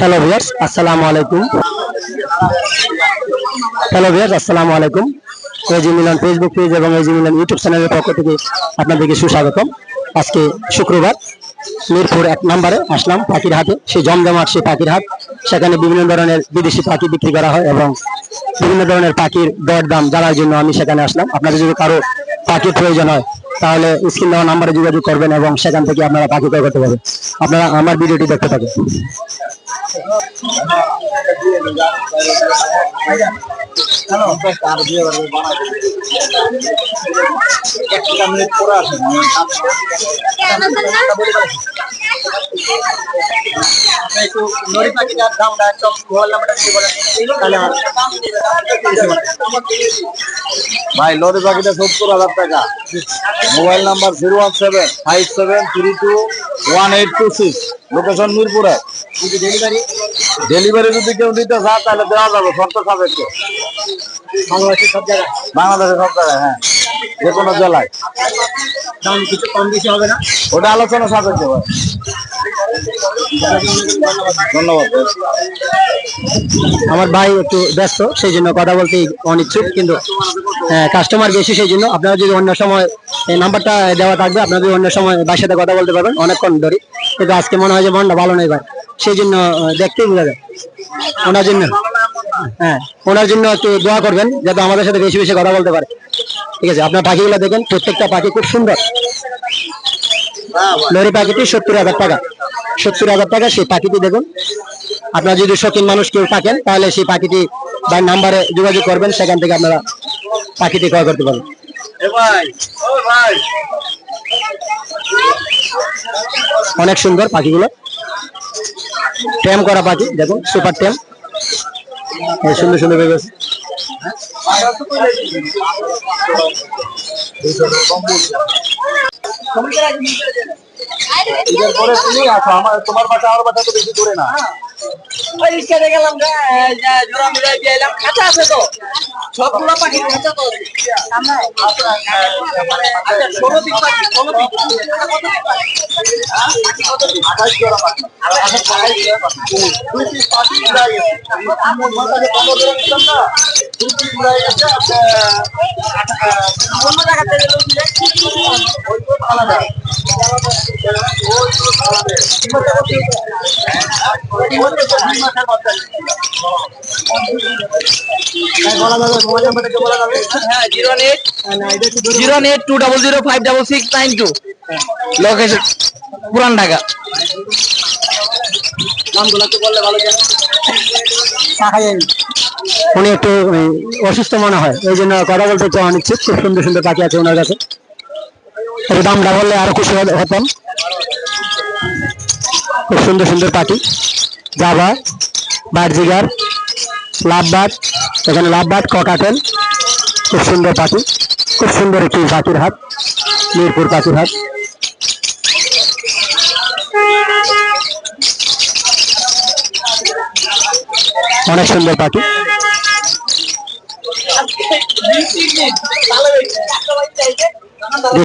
Hello viewers আসসালামু আলাইকুম hello viewers আসসালামু আলাইকুম এজি মিলন ফেসবুক পেজ এবং এজি মিলন ইউটিউব চ্যানেলের পক্ষ থেকে আপনাদেরকে সুস্বাগতম। আজকে শুক্রবার মিরপুর এক নম্বরে আসলাম পাখির হাটে সেই জমজমাট সেই পাখির হাট সেখানে বিভিন্ন ধরনের বিদেশি পাখি বিক্রি করা হয় এবং বিভিন্ন ধরনের পাখির দর দাম জানার জন্য আমি সেখানে আসলাম। আপনাদের যদি কারও পাখির প্রয়োজন হয় তাহলে স্ক্রিন দেওয়া নাম্বারে যোগাযোগ করবেন এবং সেখান থেকে আপনারা পাখি ক্রয় করতে পারবেন। আপনারা আমার ভিডিওটি দেখতে থাকেন। দামটা একদম তাহলে আমার ভাই লরি পাখিটা সত্তর হাজার টাকা। Mobile number zero one seven five seven three two one eight two six. Location মিরপুরে। ডেলিভারি ডেলিভারি যদি কেউ দিতে চায় তাহলে দেওয়া যাবে শর্ত সাপেক্ষে বাংলাদেশের সব জায়গায়? বাংলাদেশের সব জায়গায় হ্যাঁ। যে কোনো জেলায়। দাম কিছু কম বেশি হবে না। ওটা আলোচনা সাপেক্ষে ভাই ধন্যবাদ। আমার ভাই একটু ব্যস্ত সেই জন্য কথা বলতে অনিচ্ছুক কিন্তু কাস্টমার বেশি সেই জন্য আপনারা যদি অন্য সময় এই নাম্বারটা দেওয়া থাকবে আপনারা যদি অন্য সময় ভাইয়ের সাথে কথা বলতে পারবেন অনেকক্ষণ ধরে। কিন্তু আজকে মনে হয় যে মনটা ভালো নেই ভাই। সেই জন্য দেখতেই বোঝা যায় ওনার জন্য। হ্যাঁ ওনার জন্য একটু দোয়া করবেন যাতে আমাদের সাথে বেশি বেশি কথা বলতে পারে। ঠিক আছে আপনার পাখিগুলো দেখেন প্রত্যেকটা পাখি খুব সুন্দর। লরি পাখিটি সত্তর হাজার টাকা। সত্তর হাজার টাকা সেই পাখিটি দেখুন। আপনারা যদি শৌখিন মানুষ কেউ থাকেন তাহলে সেই পাখিটি বা নাম্বারে যোগাযোগ করবেন সেখান থেকে আপনারা পাখিটি ক্রয় করতে ভাই অনেক সুন্দর পাখিগুলো। ট্যাম করা পাখি দেখুন সুপার এই সুন্দর সুন্দর বেগ আছে। তোমার বাসা আমার বাসা তো বেশি দূরে না ওই রিক্সাতে গেলাম জোড়া মিলে গেলাম খাঁচা আছে তো। সবগুলো পাখি খাঁচা তো। আচ্ছা ষোলো দিক পাখি। ষোলো পিস আঠাশ জোড়া পাখি। আঠাশ পাখি। দুই পিস পনেরো না, zero eight two double zero five double six nine two location Puran Dhaka. উনি একটু অসুস্থ মনে হয়। এই জন্য কথা বলতে একটু অনিচ্ছুক খুব সুন্দর সুন্দর পাখি আছে ওনার কাছে। একটু দামটা বললে আরও খুশি হতে- হতাম। খুব সুন্দর সুন্দর পাখি। জাভা বার্জিগার লাভবাট এখানে লাভবাট ককাটেল। খুব সুন্দর পাখি। খুব সুন্দর একটি পাখির হাট। মিরপুর পাখির হাট। অনেক সুন্দর পাখি।